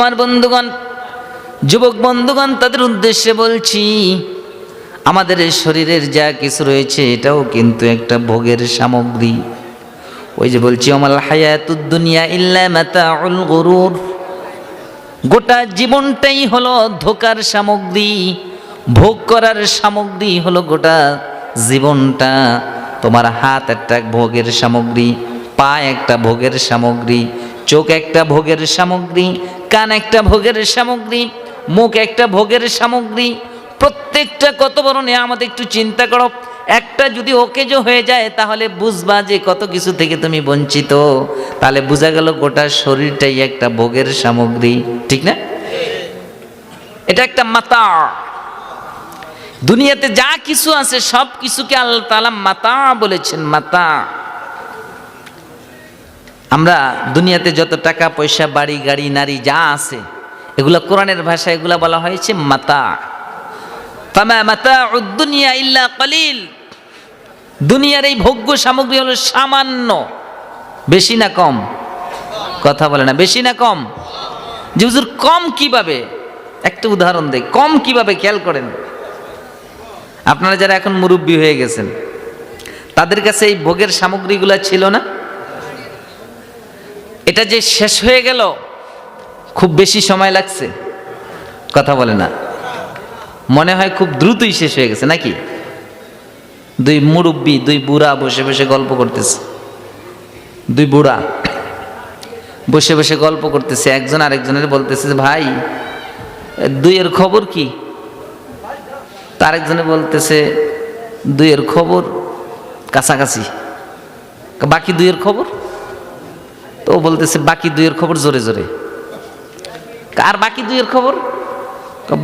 আমার বন্ধুগণ, যুবক বন্ধুগণ, তাদের উদ্দেশ্যে বলছি, আমাদের শরীরের যা কিছু রয়েছে, এটাও কিন্তু একটা ভোগের সামগ্রী। ওই যে বলছি আমার হায়াতুদ দুনিয়া ইল্লা মাতাউল গরুর। গোটা জীবনটাই হলো ধোকার সামগ্রী, ভোগ করার সামগ্রী হলো গোটা জীবনটা। তোমার হাত একটা ভোগের সামগ্রী, পা একটা ভোগের সামগ্রী চোখ একটা ভোগের সামগ্রী, কান একটা ভোগের সামগ্রী, মুখ একটা ভোগের সামগ্রী। প্রত্যেকটা কত বড় আমাদের একটু চিন্তা করো। একটা যদি ওকেজো হয়ে যায়, তাহলে বুঝবা যে কত কিছু থেকে তুমি বঞ্চিত। তাহলে বোঝা গেল গোটা শরীরটাই একটা ভোগের সামগ্রী। ঠিক না? এটা একটা মাতা দুনিয়াতে যা কিছু আছে, সব কিছুকে আল্লাহ তালা মাতা বলেছেন, মাতা। আমরা দুনিয়াতে যত টাকা, পয়সা, বাড়ি, গাড়ি, নারী, যা আছে, এগুলো কোরআনের ভাষায় এগুলো বলা হয়েছে মাতা। মাতা দুনিয়া ইল্লা কলিল। দুনিয়ার এই ভোগ্য সামগ্রী হলো সামান্য, বেশি না কম? কথা বলে না, বেশি না কম? যে হুজুর কম কীভাবে? একটা উদাহরণ দেয় কম কীভাবে খেয়াল করেন? আপনারা যারা এখন মুরব্বী হয়ে গেছেন, তাদের কাছে এই ভোগের সামগ্রীগুলো ছিল না? এটা যে শেষ হয়ে গেল, খুব বেশি সময় লাগছে। কথা বলে না। মনে হয় খুব দ্রুতই শেষ হয়ে গেছে, নাকি? দুই মুরব্বী, দুই বুড়া বসে বসে গল্প করতেছে। দুই বুড়া বসে বসে গল্প করতেছে, একজন আরেকজনের বলতেছে, ভাই, দুইয়ের খবর কি? তার একজনে বলতেছে, দুইয়ের খবর কাছাকাছি। বাকি দুইয়ের খবর? ও বলতেছে, বাকি দুইয়ের খবর জোরে জোরে। আর বাকি দুইয়ের খবর?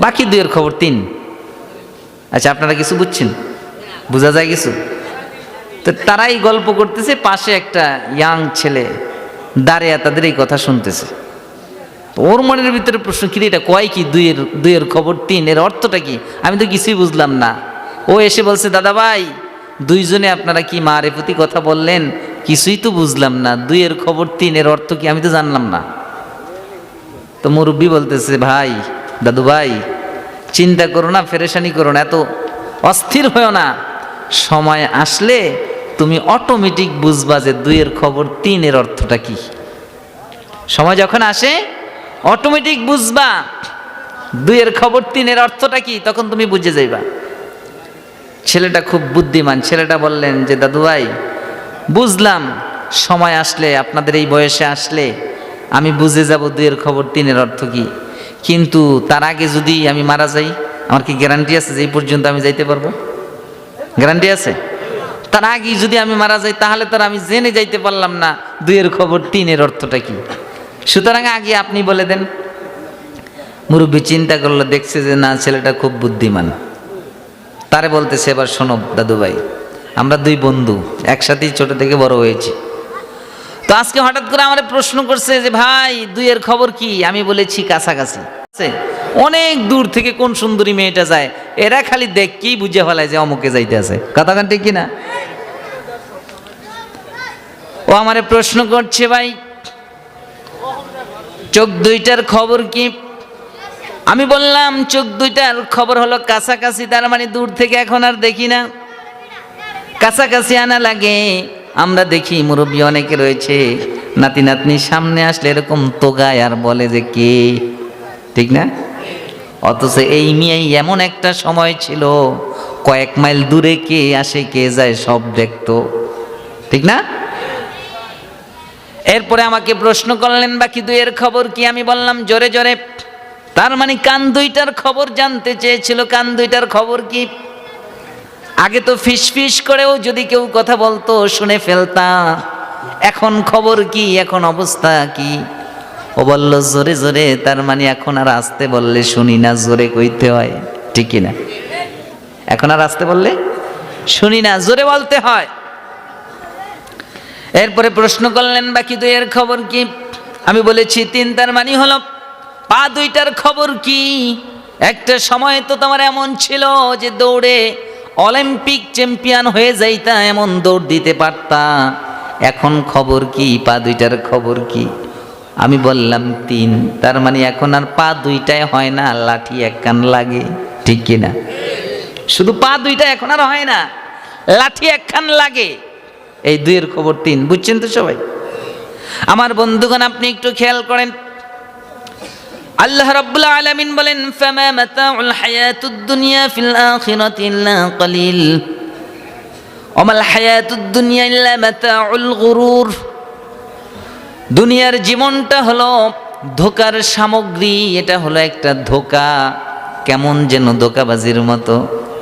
বাকি দুইয়ের খবর তিন। আচ্ছা আপনারা কিছু বুঝছেন? বোঝা যায় কিছু? তো তারাই গল্প করতেছে, পাশে একটা ইয়াং ছেলে দাঁড়িয়ে তাদের এই কথা শুনতেছে। ওর মনের ভিতরে প্রশ্ন কি এটা কয় কি দুইয়ের দুইয়ের খবর তিন? এর অর্থটা কি? আমি তো কিছুই বুঝলাম না। ও এসে বলছে, দাদা ভাই, দুইজনে আপনারা কি মারে প্রতি কথা বললেন? কিছুই তো বুঝলাম না। দুইয়ের খবর, তিনের অর্থ কি আমি তো জানলাম না। তো মুরব্বী বলতেছে, ভাই, দাদু ভাই, চিন্তা করো না, ফেরেশানি করো না, এত অস্থির হয়েও না। সময় আসলে তুমি অটোমেটিক বুঝবা যে দুইয়ের খবর, তিনের অর্থটা কি। সময় যখন আসে অটোমেটিক বুঝবা, দুইয়ের খবর, তিনের অর্থটা কি, তখন তুমি বুঝে যাইবা। ছেলেটা খুব বুদ্ধিমান, ছেলেটা বললেন যে, দাদু ভাই বুঝলাম, সময় আসলে, আপনাদের এই বয়সে আসলে, আমি বুঝে যাব দুইয়ের খবর, তিনের অর্থ কি। কিন্তু তার আগে যদি আমি মারা যাই, আমার কি গ্যারান্টি আছে যে এই পর্যন্ত আমি যাইতে পারব? গ্যারান্টি আছে? তার আগে যদি আমি মারা যাই, তাহলে তো আর আমি জেনে যাইতে পারলাম না দুইয়ের খবর, তিনের অর্থটা কি। সুতরাং আগে আপনি বলে দেন। মুরব্বী চিন্তা করল, দেখছে যে না, ছেলেটা খুব বুদ্ধিমান। তারে বলতেছে, এবার শোনো দাদু ভাই আমরা দুই বন্ধু, একসাথেই ছোট থেকে বড় হয়েছি। তো আজকে হঠাৎ করে আমার প্রশ্ন করছে যে, ভাই, দুইয়ের খবর কি? আমি বলেছি, কাছাকাছি। অনেক দূর থেকে কোন সুন্দরী মেয়েটা যায়, এরা খালি দেখকেই বুঝে ফেলায় যে অমুকে যাইতে আছে। কথা কান ঠিক কিনা? ও আমারে প্রশ্ন করছে, ভাই, চোখ দুইটার খবর কি? আমি বললাম, চোখ দুইটার খবর হলো কাছাকাছি, তার মানে দূর থেকে এখন আর দেখি না। কাছাকাছি আনা লাগে। আমরা দেখি মুরব্বী অনেকে রয়েছে। নাতি নাতনি সামনে আসলে এরকম তোগায় আর বলে যে কে? ঠিক না? অথচ এই মেয়ে এমন একটা সময় ছিল, কয়েক মাইল দূরে কে আসে, কে যায়, সব দেখতো। ঠিক না? এরপরে আমাকে প্রশ্ন করলেন, বাকি দুইয়ের খবর কি? আমি বললাম, জোরে জোরে। তার মানে কান দুইটার খবর জানতে চেয়েছিল, কান দুইটার খবর কি? আগে তো ফিস ফিস করেও যদি কেউ কথা বলতো, শুনে ফেলতা। এখন খবর কি? এখন অবস্থা কি? ও বলল, জোরে জোরে, তার মানে এখন আর আসতে বললে শুনি না, জোরে কইতে হয়। ঠিকই না এখন আর আসতে বললে শুনি না, জোরে বলতে হয়। এরপরে প্রশ্ন করলেন, বাকি এর খবর কি? আমি বলেছি, তিন, তার মানে হলো, পা দুইটার খবর কি? একটা সময় তো তোমার এমন ছিল যে দৌড়ে অলিম্পিক চ্যাম্পিয়ন হয়ে যাইতা এমন দৌড় দিতে পারতা। এখন খবর কি? পা দুইটার খবর কি? আমি বললাম তিন। তার মানে এখন আর পা দুইটায় হয় না, লাঠি এক কান লাগে। ঠিক কিনা শুধু পা দুইটা এখন আর হয় না, লাঠি একখান লাগে। এই দুইয়ের খবর তিন। বুঝছেন তো সবাই? আমার বন্ধুগণ, আপনি একটু খেয়াল করেন আল্লাহ রাব্বুল আলামিন বলেন, ফামা মাতাউল হায়াতুদ দুনিয়া ফিল আখিরাতি ইল্লা কলিল। ওমাল হায়াতুদ দুনিয়া ইল্লা মাতাউল গুরুর। দুনিয়ার জীবনটা হলো ধোকার সামগ্রী, এটা হলো একটা ধোকা। কেমন যেন ধোকাবাজির মতো,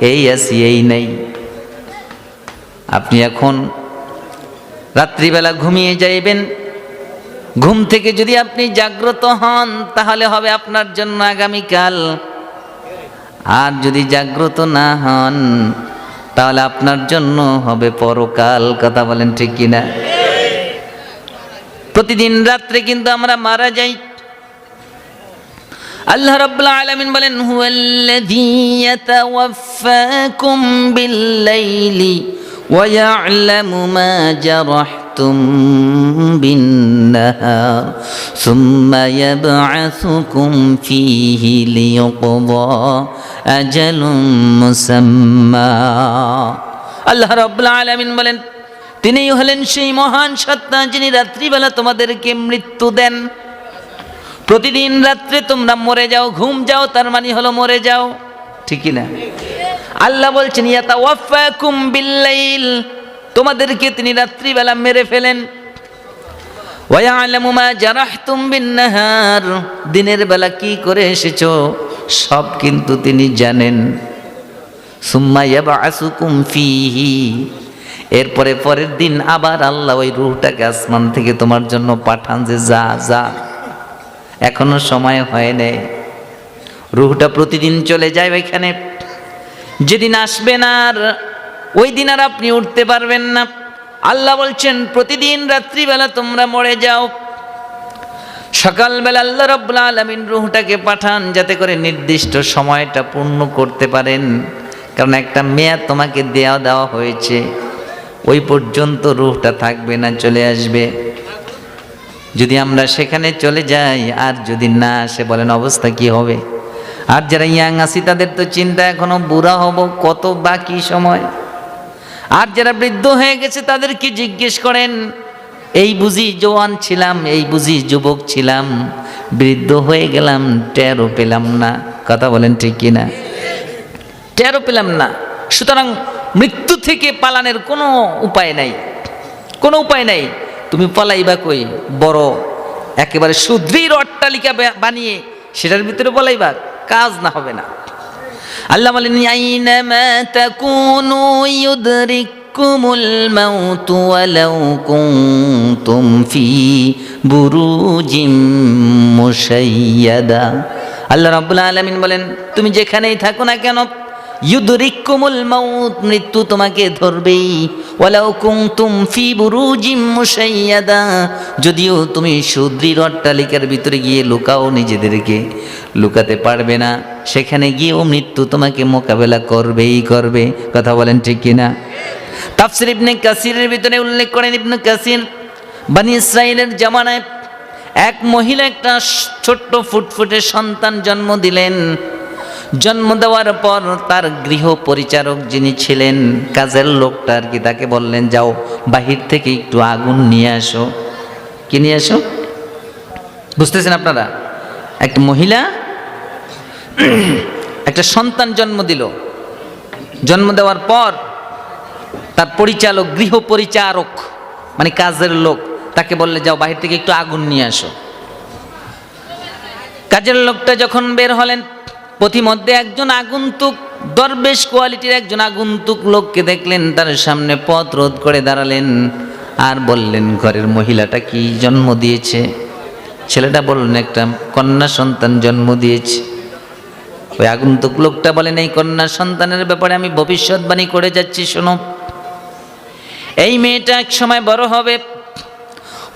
এই আছি, এই নাই। আপনি এখন রাত্রিবেলা ঘুমিয়ে যাইবেন ঘুম থেকে যদি আপনি জাগ্রত হন, তাহলে হবে আপনার জন্য আগামীকাল। আর যদি জাগ্রত না হন, তাহলে আপনার জন্য হবে পরকাল, কথা বলেন ঠিক কিনা? প্রতিদিন রাত্রে কিন্তু আমরা মারা যাই। আল্লাহ রাব্বুল আলামিন বলেন, হুয়াল্লাযী ইয়াতাওয়াফফাকুম বিল-লাইলি ওয়া ইয়া'লামু মা বিন-নাহার সুম্মা ইয়াব'আথুকুম ফীহি লিয়াকদা আজালুম মুসাম্মা আল্লাহ রাব্বুল আলামিন বলেন তিনিই হলেন সেই মহান সত্তা যিনি রাত্রিবেলা তোমাদেরকে মৃত্যু দেন। প্রতিদিন রাত্রে তোমরা মরে যাও, ঘুম যাও, তার মানে হলো মরে যাও। ঠিকই না? আল্লাহ বলছেন ইয়াতা ওয়াফাকুম বিল্লাইল তোমাদেরকে তিনি রাত্রিবেলা মেরে ফেলেন। দিনের বেলা কি করে এসেছ? সব কিন্তু তিনি জানেন। এরপরে পরের দিন আবার আল্লাহ ওই রুহটাকে আসমান থেকে তোমার জন্য পাঠান যে যা যা। এখনও সময় হয় নাই। রুহটা প্রতিদিন চলে যায় ওইখানে। যেদিন আসবেন আর ওই দিন আর আপনি উঠতে পারবেন না। আল্লাহ বলছেন, প্রতিদিন রাত্রিবেলা তোমরা মরে যাও। সকালবেলা আল্লাহ রব্বুল আলমিন রুহটাকে পাঠান যাতে করে নির্দিষ্ট সময়টা পূর্ণ করতে পারেন। কারণ একটা মেয়াদ তোমাকে দেওয়া দেওয়া হয়েছে। ওই পর্যন্ত রুহটা থাকবে না, চলে আসবে। যদি আমরা সেখানে চলে যাই, আর যদি না আসে, বলেন অবস্থা কি হবে? আর যারা ইয়াং আছি, তাদের তো চিন্তা এখনও বুড়া হব, কত বাকি সময়? আর যারা বৃদ্ধ হয়ে গেছে তাদেরকে জিজ্ঞেস করেন? এই বুঝি জোয়ান ছিলাম, এই বুঝি যুবক ছিলাম, বৃদ্ধ হয়ে গেলাম, টেরও পেলাম না। কথা বলেন ঠিক কিনা? টেরও পেলাম না। সুতরাং মৃত্যু থেকে পালানের কোনো উপায় নাই। কোনো উপায় নাই। তুমি পলাইবা কই? বড়, একেবারে সুদৃঢ় অট্টালিকা বানিয়ে সেটার ভিতরে পলাইবা? কাজ না হবে না। আল্লাহ বলেন, আইনামা তাকুনু ইউদরিকুমুল মাউত ওয়ালাউ কুনতুম বুরু জিম মুশাইয়াদা। আল্লাহ রাব্বুল আলামিন বলেন, তুমি যেখানেই থাকো না কেন ইউদরিকুমুল মাউত, মৃত্যু তোমাকে ধরবেই। ওয়ালাউ কুনতুম ফি বুরুজিম মুশাইয়াদা, যদিও তুমি সুদৃঢ় অট্টালিকার ভিতরে গিয়ে লুকাও নিজেদেরকে, লুকাতে পারবে না। সেখানে গিয়েও মৃত্যু তোমাকে মোকাবেলা করবেই করবে। কথা বলেন ঠিক কিনা? তাফসির ইবনে কাসিরের ভিতরে উল্লেখ করেন ইবনে কাসির, বানি ইসরাইলের জামানায় এক মহিলা একটা ছোট্ট ফুটফুটে সন্তান জন্ম দিলেন। জন্ম দেওয়ার পর তার গৃহ পরিচারক যিনি ছিলেন, কাজের লোকটা আর কি, তাকে বললেন, যাও, বাহির থেকে একটু আগুন নিয়ে আসো। কি নিয়ে আসো? বুঝতেছেন আপনারা? একটা মহিলা একটা সন্তান জন্ম দিল। জন্ম দেওয়ার পর তার পরিচালক গৃহ পরিচারক মানে কাজের লোক, তাকে বললে, যাও, বাহির থেকে একটু আগুন নিয়ে আসো। কাজের লোকটা যখন বের হলেন পথিমধ্যে একজন আগন্তুক, দরবেশ কোয়ালিটির একজন আগন্তুক লোককে দেখলেন, তার সামনে পথ রোধ করে দাঁড়ালেন আর বললেন, ঘরের মহিলাটা কি জন্ম দিয়েছে? ছেলেটা বললেন, একটা কন্যা সন্তান জন্ম দিয়েছে। ওই আগন্তুক লোকটা বলেন, এই কন্যা সন্তানের ব্যাপারে আমি ভবিষ্যৎবাণী করে যাচ্ছি, শোনো। এই মেয়েটা এক সময় বড় হবে।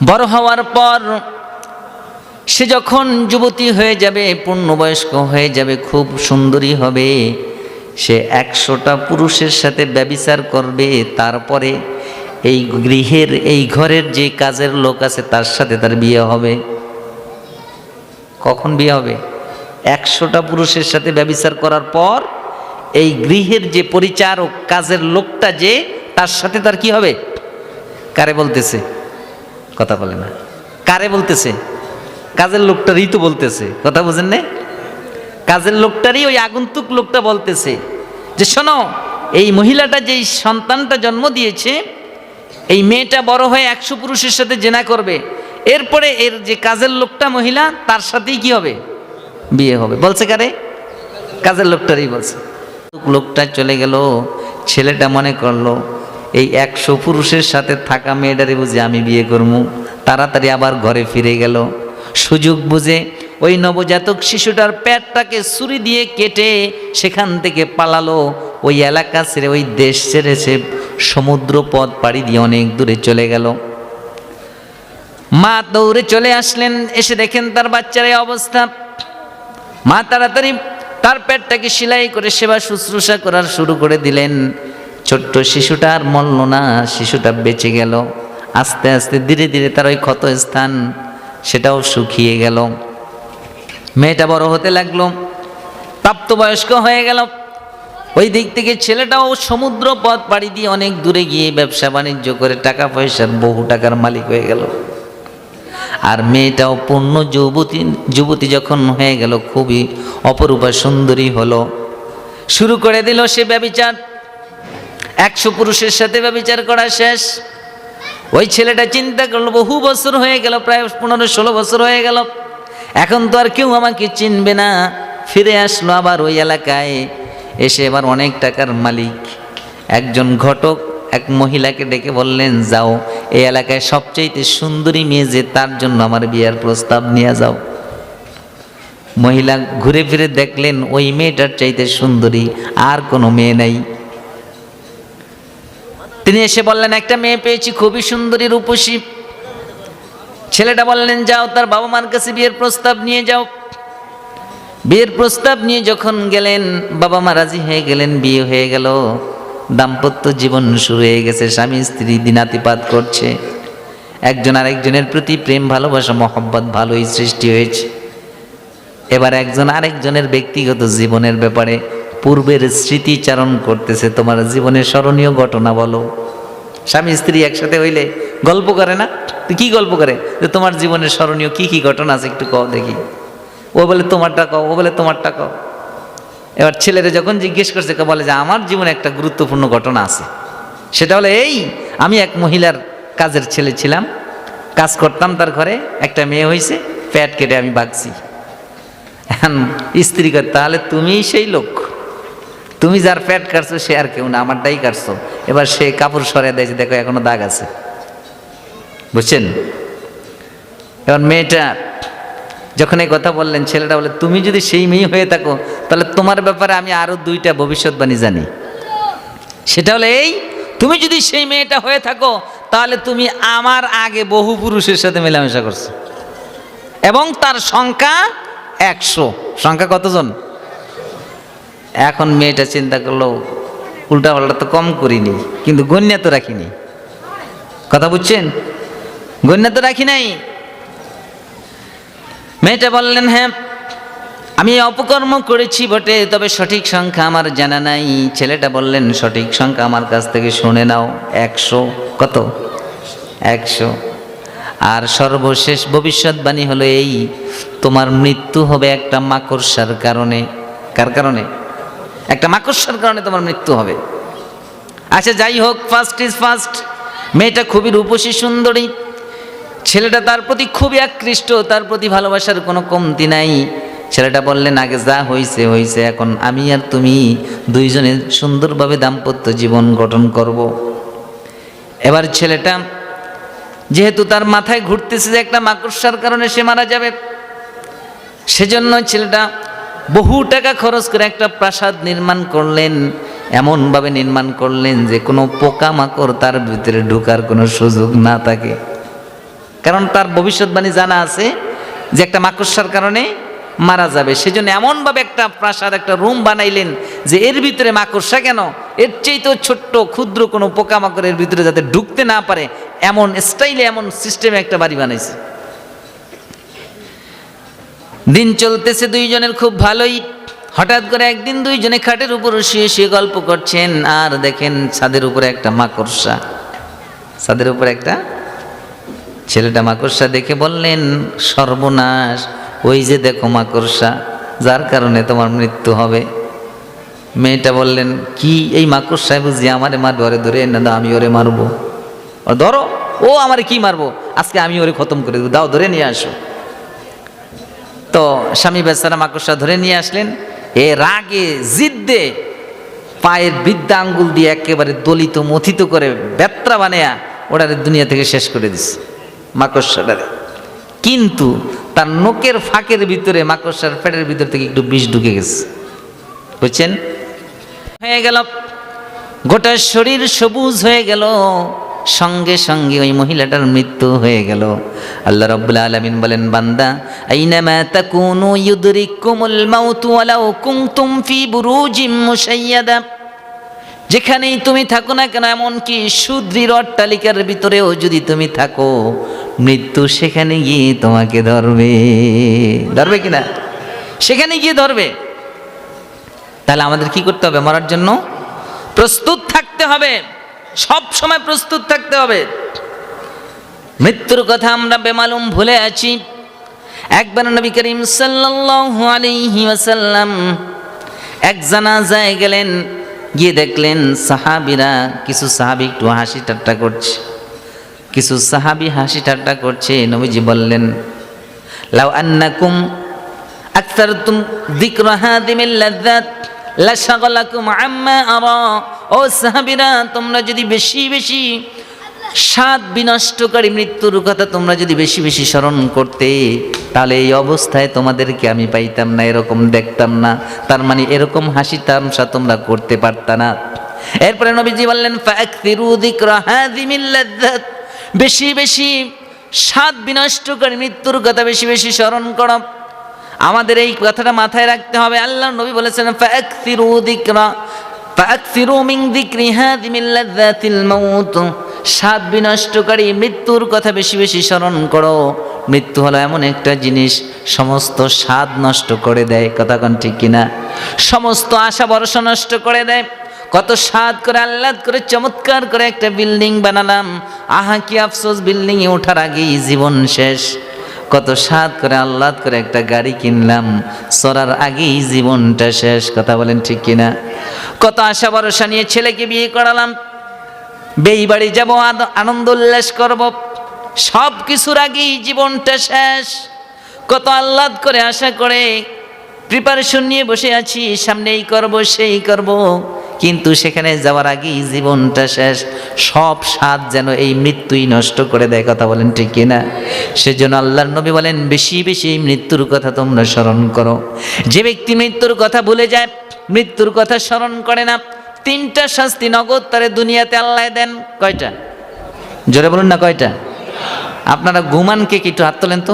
বড় হওয়ার পর সে যখন যুবতী হয়ে যাবে, পূর্ণবয়স্ক হয়ে যাবে, খুব সুন্দরী হবে, সে একশোটা পুরুষের সাথে ব্যবিচার করবে, তারপরে এই গৃহের, এই ঘরের যে কাজের লোক আছে, তার সাথে তার বিয়ে হবে। কখন বিয়ে হবে? একশোটা পুরুষের সাথে ব্যবচার করার পর এই গৃহের যে পরিচারক, কাজের লোকটা যে, তার সাথে তার কি হবে? কারে বলতেছে? কথা বলে না। কারে বলতেছে? কাজের লোকটারই তো বলতেছে, কথা বুঝেন না কাজের লোকটারই ওই আগন্তুক লোকটা বলতেছে যে, শোনো, এই মহিলাটা যেই সন্তানটা জন্ম দিয়েছে, এই মেয়েটা বড় হয়ে একশো পুরুষের সাথে জেনা করবে, এরপরে এর যে কাজের লোকটা মহিলা, তার সাথেই কি হবে? বিয়ে হবে। বলছে কারে? কাজের লোকটারই বলছে। লোকটা চলে গেল, ছেলেটা মনে করল, এই একশো পুরুষের সাথে থাকা মেয়েটারে বুঝে আমি বিয়ে করব তাড়াতাড়ি আবার ঘরে ফিরে গেল। সুযোগ বুঝে ওই নবজাতক শিশুটার পেটটাকে ছুরি দিয়ে কেটে সেখান থেকে পালালো। ওই এলাকা ছেড়ে, ওই দেশ ছেড়ে সে সমুদ্র পথ পাড়ি দিয়ে অনেক দূরে চলে গেল। মা দৌড়ে চলে আসলেন, এসে দেখেন তার বাচ্চার এই অবস্থা। মা তাড়াতাড়ি তার পেটটাকে সেলাই করে সেবা শুশ্রূষা করার শুরু করে দিলেন। ছোট্ট শিশুটা আর মরল না, শিশুটা বেঁচে গেল। আস্তে আস্তে ধীরে ধীরে তার ওই ক্ষত স্থান সেটাও শুকিয়ে গেল। মেয়েটা বড় হতে লাগল। প্রাপ্তবয়স্ক হয়ে গেল। ওই দিক থেকে ছেলেটাও সমুদ্র পথ পাড়ি দিয়ে অনেক দূরে গিয়ে ব্যবসা বাণিজ্য করে টাকা পয়সার বহু টাকার মালিক হয়ে গেল। আর মেয়েটাও পূর্ণ যুবতী যুবতী যখন হয়ে গেল, খুবই অপরূপা সুন্দরী হলো। শুরু করে দিল সে ব্যবিচার। একশো পুরুষের সাথে ব্যবিচার করা শেষ। ওই ছেলেটা চিন্তা করল, বহু বছর হয়ে গেল, প্রায় পনেরো ষোলো বছর হয়ে গেল। এখন তো আর কেউ আমাকে চিনবে না। ফিরে আসলো আবার ওই এলাকায়। এসে এবার অনেক টাকার মালিক। একজন ঘটক, এক মহিলাকে ডেকে বললেন, যাও, এই এলাকায় সবচাইতে সুন্দরী মেয়ে যে, তার জন্য আমার বিয়ার প্রস্তাব নিয়ে যাও। মহিলা ঘুরে ফিরে দেখলেন, ওই মেয়েটার চাইতে সুন্দরী আর কোনো মেয়ে নাই। তিনি এসে বললেন, একটা মেয়ে পেয়েছি, খুবই সুন্দরী রূপসী। ছেলেটা বললেন, যাও, তার বাবা মার কাছে বিয়ের প্রস্তাব নিয়ে যাও। বিয়ের প্রস্তাব নিয়ে যখন গেলেন, বাবা মা রাজি হয়ে গেলেন, বিয়ে হয়ে গেল। দাম্পত্য জীবন শুরু হয়ে গেছে, স্বামী, স্ত্রী, দিনাতিপাত করছে। একজন আরেকজনের প্রতি প্রেম, ভালোবাসা, মহব্বত ভালোই সৃষ্টি হয়েছে। এবার একজন আরেকজনের ব্যক্তিগত জীবনের ব্যাপারে পূর্বের স্মৃতিচারণ করতেছে, তোমার জীবনের স্মরণীয় ঘটনা বলো। স্বামী স্ত্রী একসাথে হইলে গল্প করে না? কি গল্প করে? যে তোমার জীবনের স্মরণীয় কি কি ঘটনা আছে একটু কও দেখি। ও বলে, তোমারটা কও। ও বলে, তোমারটা কও। এবার ছেলেরা যখন জিজ্ঞেস করছে বলে যে, আমার জীবনে একটা গুরুত্বপূর্ণ ঘটনা আছে। সেটা হলো এই, আমি এক মহিলার কাজের ছেলে ছিলাম। কাজ করতাম তার ঘরে, একটা মেয়ে হয়েছে প্যাট কেটে আমি বাগছি। স্ত্রী করে তাহলে তুমিই সেই লোক। তুমি যার প্যাট কাটছো, সে আর কেউ না, আমারটাই কাটছো। এবার সে কাপড় সরে দিয়েছে দেখো, এখনও দাগ আছে। বুঝছেন? এবার মেয়েটা যখন এই কথা বললেন, ছেলেটা বলে, তুমি যদি সেই মেয়ে হয়ে থাকো, তাহলে তোমার ব্যাপারে আমি আরও দুইটা ভবিষ্যৎবাণী জানি। সেটা হলো এই, তুমি যদি সেই মেয়েটা হয়ে থাকো, তাহলে তুমি আমার আগে বহু পুরুষের সাথে মেলামেশা করছ। এবং তার সংখ্যা একশো। সংখ্যা কতজন? এখন মেয়েটা চিন্তা করল উল্টা পাল্টা তো কম করিনি, কিন্তু গণ্যা তো রাখিনি। কথা বুঝছেন? গণ্যা তো রাখি নাই। মেয়েটা বললেন হ্যাঁ আমি অপকর্ম করেছি বটে, তবে সঠিক সংখ্যা আমার জানা নাই। ছেলেটা বললেন, সঠিক সংখ্যা আমার কাছ থেকে শুনে নাও, একশো। কত? একশো। আর সর্বশেষ ভবিষ্যৎবাণী হলো এই, তোমার মৃত্যু হবে একটা মাকড়সার কারণে। কার কারণে? একটা মাকড়সার কারণে তোমার মৃত্যু হবে। আচ্ছা যাই হোক ফার্স্ট ইজ ফার্স্ট মেয়েটা খুবই রূপসী, সুন্দরী। ছেলেটা তার প্রতি খুবই আকৃষ্ট, তার প্রতি ভালোবাসার কোনো কমতি নাই। ছেলেটা বললেন, আগে যা হয়েছে হয়েছে এখন আমি আর তুমি দুইজনে সুন্দরভাবে দাম্পত্য জীবন গঠন করব। এবার ছেলেটা, যেহেতু তার মাথায় ঘুরতেছে যে একটা মাকড়সার কারণে সে মারা যাবে, সেজন্য ছেলেটা বহু টাকা খরচ করে একটা প্রাসাদ নির্মাণ করলেন, এমনভাবে নির্মাণ করলেন যে কোনো পোকামাকড় তার ভিতরে ঢোকার কোনো সুযোগ না থাকে। কারণ তার ভবিষ্যৎবাণী জানা আছে যে একটা মাকড়সার কারণে মারা যাবে। সেজন্য এমনভাবে একটা প্রাসাদ, একটা রুম বানাইলেন যে এর ভিতরে মাকড়সা কেন? এর চেয়ে তো ছোট্ট, ক্ষুদ্র কোনো পোকামাকড়ের ভিতরে যাতে ঢুকতে না পারে, এমন স্টাইলে, এমন সিস্টেমে একটা বাড়ি বানাইছে। দিন চলতেছে দুইজনের খুব ভালোই। হঠাৎ করে একদিন দুইজনে খাটের উপর শুয়ে শুয়ে গল্প করছেন, আর দেখেন ছাদের উপরে একটা মাকড়সা। ছাদের উপরে একটা ছেলেটা মাকড়সা দেখে বললেন, সর্বনাশ, ওই যে দেখো মাকড়সা, যার কারণে তোমার মৃত্যু হবে। মেয়েটা বললেন, কি এই মাকড়সায় বুঝি আমারে মারবে? ওরে ধরে না দাও, আমি ওরে মারবো। ধরো, ও আমারে কি মারবো? আজকে আমি ওরে খতম করে দেবো। দাও, ধরে নিয়ে আসো। তো স্বামী বেচারা মাকড়সা ধরে নিয়ে আসলেন। এ রাগে, জিদ্দে পায়ের বৃদ্ধা আঙ্গুল দিয়ে একেবারে দলিত, মথিত করে বেত্রা বানায়া ওটারে দুনিয়া থেকে শেষ করে দিছে মাকড়সাটারে। কিন্তু তার নোকের ফাঁকের ভিতরে, মাকড়সার পেটের ভিতর থেকে একটু বিষ ঢুকে গেছে। বুঝছেন? হয়ে গেল। গোটা শরীর সবুজ হয়ে গেল। সঙ্গে সঙ্গে ওই মহিলাটার মৃত্যু হয়ে গেল। আল্লাহ রাব্বুল আলামিন বলেন, বান্দা ফি মুশাইয়াদা। যেখানেই তুমি থাকো না কেন, এমনকি সুদৃঢ় অট্টালিকার ভিতরেও যদি তুমি থাকো, মৃত্যু সেখানে গিয়ে তোমাকে ধরবে। ধরবে কিনা সেখানে গিয়ে ধরবে। তাহলে আমাদের কি করতে হবে? মরার জন্য প্রস্তুত থাকতে হবে। সব সময় প্রস্তুত থাকতে হবে। মৃত্যুর কথা আমরা বেমালুম ভুলে আছি। একবার নবী করিম সাল্লাল্লাহু আলাইহি ওয়াসাল্লাম এক জানাজায় গেলেন, গিয়ে দেখলেন সাহাবিরা কিছু সাহাবী একটু হাসি ঠাট্টা করছে। কিছু সাহাবি হাসি ঠাট্টা করছে, নবীজি বললেন, লাউ আন্নাকুম আকসারতুম যিকর হাদিমিল লাযযাত তোমরা যদি বেশি বেশি সাত বিনষ্টকারী মৃত্যুর কথা তোমরা যদি বেশি বেশি স্মরণ করতে, তাহলে এই অবস্থায় তোমাদেরকে আমি পাইতাম না, এরকম দেখতাম না। তার মানে এরকম হাসি তামসা তোমরা করতে পারতা না। এরপরে নবীজি বললেন বেশি বেশি সাত বিনষ্টকারী মৃত্যুর কথা বেশি বেশি স্মরণ করো। আমাদের এই কথাটা মাথায় রাখতে হবে। আল্লাহ নবী বলেছেন স্বাদ বিনষ্টকারী মৃত্যুর কথা বেশি বেশি স্মরণ করো। মৃত্যু হলো এমন একটা জিনিস, সমস্ত স্বাদ নষ্ট করে দেয়। কথা কোন ঠিক কিনা? সমস্ত আশা ভরসা নষ্ট করে দেয়। কত স্বাদ করে আহ্লাদ করে, চমৎকার করে একটা বিল্ডিং বানালাম। আহা, কি আফসোস বিল্ডিংয়ে ওঠার আগেই জীবন শেষ। কত স্বাদ করে আহ্লাদ করে একটা গাড়ি কিনলাম। সরার আগেই জীবনটা শেষ, কথা বলেন ঠিক কিনা? কত আশা ভরসা নিয়ে ছেলেকে বিয়ে করালাম। বেই বাড়ি যাব আনন্দ উল্লাস করব। সব কিছুর আগেই জীবনটা শেষ। কত আহ্লাদ করে আশা করে প্রিপারেশন নিয়ে বসে আছি সামনে এই করব, সেই করব। কিন্তু সেখানে যাওয়ার আগেই জীবনটা শেষ। সব স্বাদ যেন এই মৃত্যুই নষ্ট করে দেয়, কথা বলেন ঠিক কিনা? সেজন্য আল্লাহর নবী বলেন, বেশি বেশি মৃত্যুর কথা তোমরা স্মরণ করো। যে ব্যক্তি মৃত্যুর কথা ভুলে যায়, মৃত্যুর কথা স্মরণ করে না, তিনটা শাস্তি নগদ তারে দুনিয়াতে আল্লাহ দেন। কয়টা? জোরে বলুন না কয়টা? আপনারা ঘুমান কে একটু হাত তোলেন তো।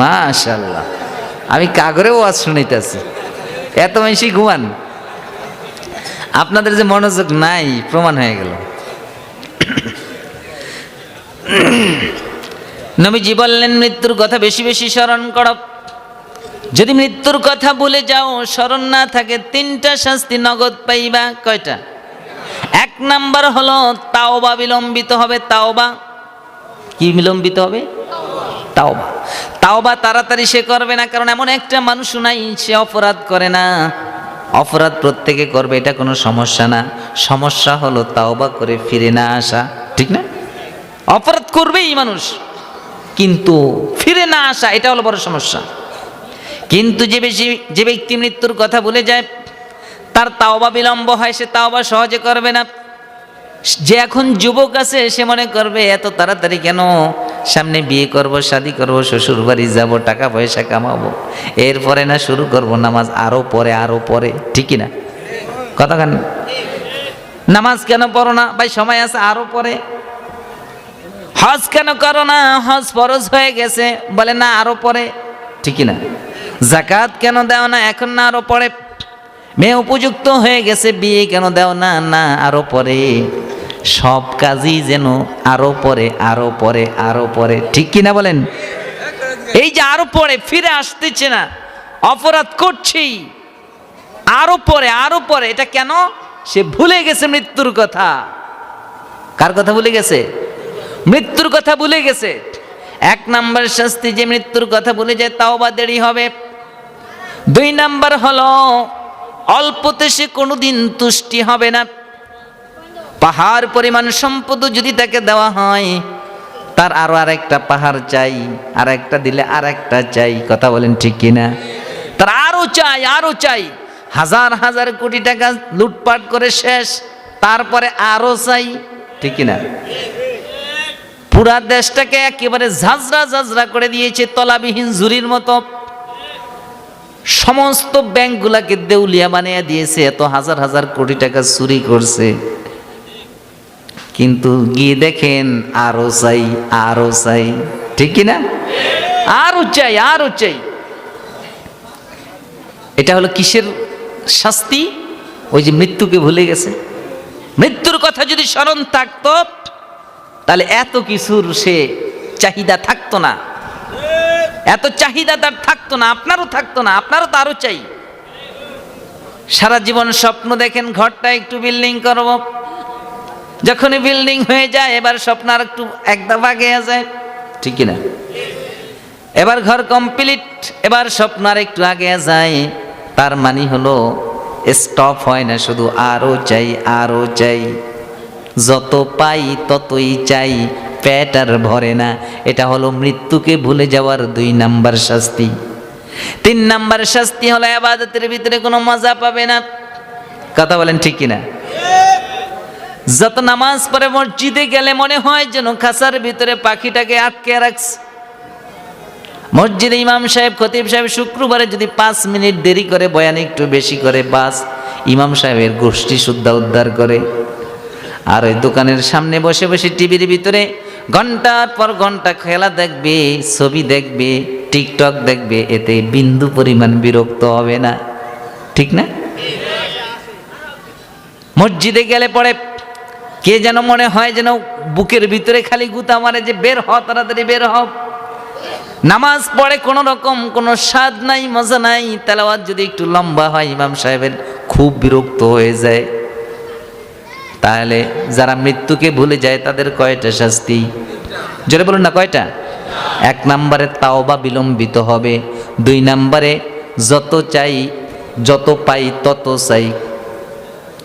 মাশাল্লাহ আমি কাগরেও ওয়াজ শুনিতেছি এত বেশি ঘুমান আপনাদের যে মনোযোগ নাই, প্রমাণ হয়ে গেল। নবীজি বললেন, মৃত্যুর কথা বেশি বেশি স্মরণ করো। যদি মৃত্যুর কথা ভুলে যাও, স্মরণ না থাকে, তিনটা শাস্তি নগদ পাইবা। কয়টা? এক নাম্বার হলো, তাওবা বিলম্বিত হবে, তাওবা। কি বিলম্বিত হবে? তাওবা। তাওবা তাড়াতাড়ি সে করবে না, কারণ এমন একটা মানুষ নাই, সে অপরাধ করে না। অপরাধ প্রত্যেকে করবে, এটা কোনো সমস্যা না। সমস্যা হলো তাওবা করে ফিরে না আসা, ঠিক না? অপরাধ করবেই মানুষ, কিন্তু ফিরে না আসা, এটা হলো বড় সমস্যা। কিন্তু যে বেশি, যে ব্যক্তি মৃত্যুর কথা ভুলে যায়, তার তাওবা বিলম্ব হয়, সে তাওবা সহজে করবে না। যে এখন যুবক আছে, সে মনে করবে, এত তাড়াতাড়ি কেন সামনে বিয়ে করব, শাদি করব শ্বশুর বাড়ি যাব, টাকা পয়সা কামাবো। এরপরে না শুরু করব নামাজ আরও পরে আরও পরে, ঠিকই না? কেন। নামাজ কেন পড়ো না? ভাই, সময় আছে আরও পরে। হজ কেন করো না? হজ ফরজ হয়ে গেছে, বলে না, আরও পরে, ঠিকই না? জাকাত কেন দাও না? এখন না, আরও পরে। মেয়ে উপযুক্ত হয়ে গেছে, বিয়ে কেন দাও না? না, আরও পরে। সব কাজই যেন আরও পরে আরও পরে আরও পরে। ঠিক কিনা বলেন? এই যে আরও পরে, ফিরে আসতেছে না। অপরাধ করছি। আরও পরে আরও পরে। এটা কেন? সে ভুলে গেছে মৃত্যুর কথা। কার কথা ভুলে গেছে? মৃত্যুর কথা ভুলে গেছে। এক নাম্বার শাস্তি যে মৃত্যুর কথা ভুলে যায়, তাও বা দেরি হবে। দুই নাম্বার হলো, অল্পতে সে কোনোদিন তুষ্টি হবে না। পাহাড় পরিমাণ সম্পদ যদি তাকে দেওয়া হয়, তার আরও আরেকটা পাহাড় চাই আর একটা দিলে আর একটা চাই, কথা বলেন ঠিক কিনা? তার আরও চাই আরও চাই। হাজার হাজার কোটি টাকা লুটপাট করে শেষ, তারপরে আরও চাই, ঠিক কিনা? পুরা দেশটাকে একেবারে ঝাঁঝরা ঝাঁঝরা করে দিয়েছে তলাবিহীন ঝুরির মতো। সমস্ত ব্যাংকগুলাকে দেউলিয়া বানিয়ে দিয়েছে, এত হাজার হাজার কোটি টাকা চুরি করছে। কিন্তু গিয়ে দেখেন আরও চাই আরও চাই। ঠিক কিনা? আরও চাই আরও চাই। এটা হলো কিসের শাস্তি? ওই যে মৃত্যুকে ভুলে গেছে। মৃত্যুর কথা যদি স্মরণ থাকতো, তাহলে এত কিছুর সে চাহিদা থাকতো না। এত চাহিদা তার থাকতো না, আপনারও থাকতো না, আপনারও তারও চাই। সারা জীবন স্বপ্ন দেখেন, ঘরটা একটু বিল্ডিং করব। যখনই বিল্ডিং হয়ে যায়, এবার স্বপ্ন আর একটু একদম আগে যায় ঠিক না এবার ঘর কমপ্লিট এবার স্বপ্ন আর একটু আগে যায়। তার মানে হলো স্টপ হয় না, শুধু আরও চাই আরও চাই। যত পাই, ততই চাই, পেট আর ভরে না। এটা হলো মৃত্যুকে ভুলে যাওয়ার দুই নাম্বার শাস্তি। তিন নাম্বার শাস্তি হলো আবাদতের ভিতরে কোনো মজা পাবে না। কথা বলেন ঠিক কিনা? যত নামাজ পড়ে মসজিদে গেলে মনে হয় যেন খাসার ভিতরে পাখিটাকে আটকে রাখছে। মসজিদে ইমাম সাহেব, খতিব সাহেব শুক্রবারে যদি পাঁচ মিনিট দেরি করে, বয়ান একটু বেশি করে, বাস। ইমাম সাহেবের গোষ্ঠী শুদ্ধা উদ্ধার করে। আর ওই দোকানের সামনে বসে বসে টিভির ভিতরে ঘণ্টার পর ঘণ্টা খেলা দেখবে, ছবি দেখবে, টিকটক দেখবে, এতে বিন্দু পরিমাণ বিরক্ত হবে না। ঠিক না? মসজিদে গেলে পরে কে যেন মনে হয় যেন বুকের ভিতরে খালি গুতা মারে যে বের হ, তাড়াতাড়ি বের হ। নামাজ পড়ে কোনো রকম, কোনো স্বাদ নাই, মজা নাই, তেলাওয়াত যদি একটু লম্বা হয়, ইমাম সাহেবের খুব বিরক্ত হয়ে যায়। তাহলে যারা মৃত্যুকে ভুলে যায়, তাদের কয়টা শাস্তি? জোরে বলুন না, কয়টা? এক নম্বরে তাওবা বিলম্বিত হবে, দুই নম্বরে যত চাই, যত পাই, তত চাই।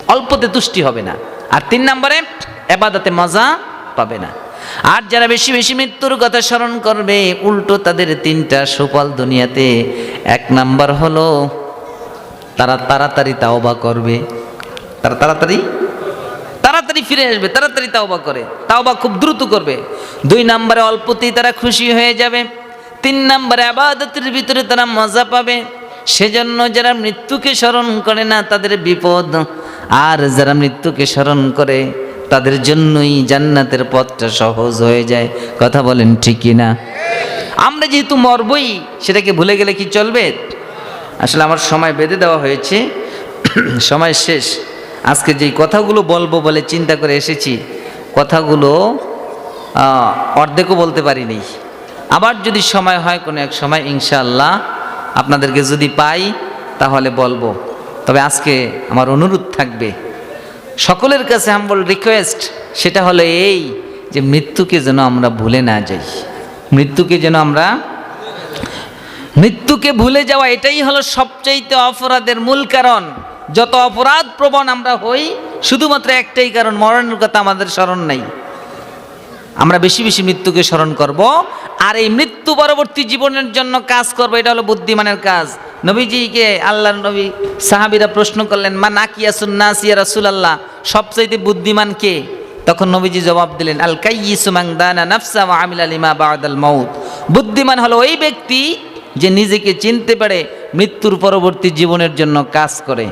অল্পতে তুষ্টি হবে না। আর তিন নম্বরে এবাদাতে মজা পাবে না। আর যারা বেশি বেশি মৃত্যুর কথা স্মরণ করবে, উল্টো তাদের তিনটা সুফল দুনিয়াতে। এক নাম্বার হলো, তারা তাড়াতাড়ি তাওবা করবে। তারা তাড়াতাড়ি? তাড়াতাড়ি ফিরে আসবে, তাড়াতাড়ি তাওবা করে। তাওবা খুব দ্রুত করবে। দুই নম্বরে অল্পতেই তারা খুশি হয়ে যাবে। তিন নম্বরে আবাদতের ভিতরে তারা মজা পাবে। সেজন্য যারা মৃত্যুকে স্মরণ করে না, তাদের বিপদ। আর যারা মৃত্যুকে স্মরণ করে, তাদের জন্যই জান্নাতের পথটা সহজ হয়ে যায়। কথা বলেন ঠিকই না? আমরা যেহেতু মরবই, সেটাকে ভুলে গেলে কি চলবে? আসলে আমার সময় বেঁধে দেওয়া হয়েছে। সময় শেষ। আজকে যেই কথাগুলো বলব বলে চিন্তা করে এসেছি, কথাগুলো অর্ধেকও বলতে পারিনি। আবার যদি সময় হয় কোনো এক সময়, ইনশাআল্লাহ আপনাদেরকে যদি পাই, তাহলে বলব। তবে আজকে আমার অনুরোধ থাকবে, সকলের কাছে হাম্বল রিকোয়েস্ট সেটা হলো এই যে মৃত্যুকে যেন আমরা ভুলে না যাই। মৃত্যুকে যেন আমরা, মৃত্যুকে ভুলে যাওয়া এটাই হলো সবচাইতে অপরাধের মূল কারণ। যত অপরাধ প্রবণ আমরা হই, শুধুমাত্র একটাই কারণ, মরণের কথা আমাদের স্মরণ নাই। আমরা বেশি বেশি মৃত্যুকে স্মরণ করব আর এই মৃত্যু পরবর্তী জীবনের জন্য কাজ করব, এটা হলো বুদ্ধিমানের কাজ। নবীজিকে আল্লাহ নবী, সাহাবিরা প্রশ্ন করলেন মা নাকিয়াসুন নাসিয়া রাসুল আল্লাহ সবচাইতে বুদ্ধিমান কে? তখন নবীজি জবাব দিলেন, আল কাইয়িসুমাং দানা নাফসা ওয়া আমিলা লিমা বাদাল মাউত। বুদ্ধিমান হলো ওই ব্যক্তি যে নিজেকে চিনতে পারে, মৃত্যুর পরবর্তী জীবনের জন্য কাজ করে।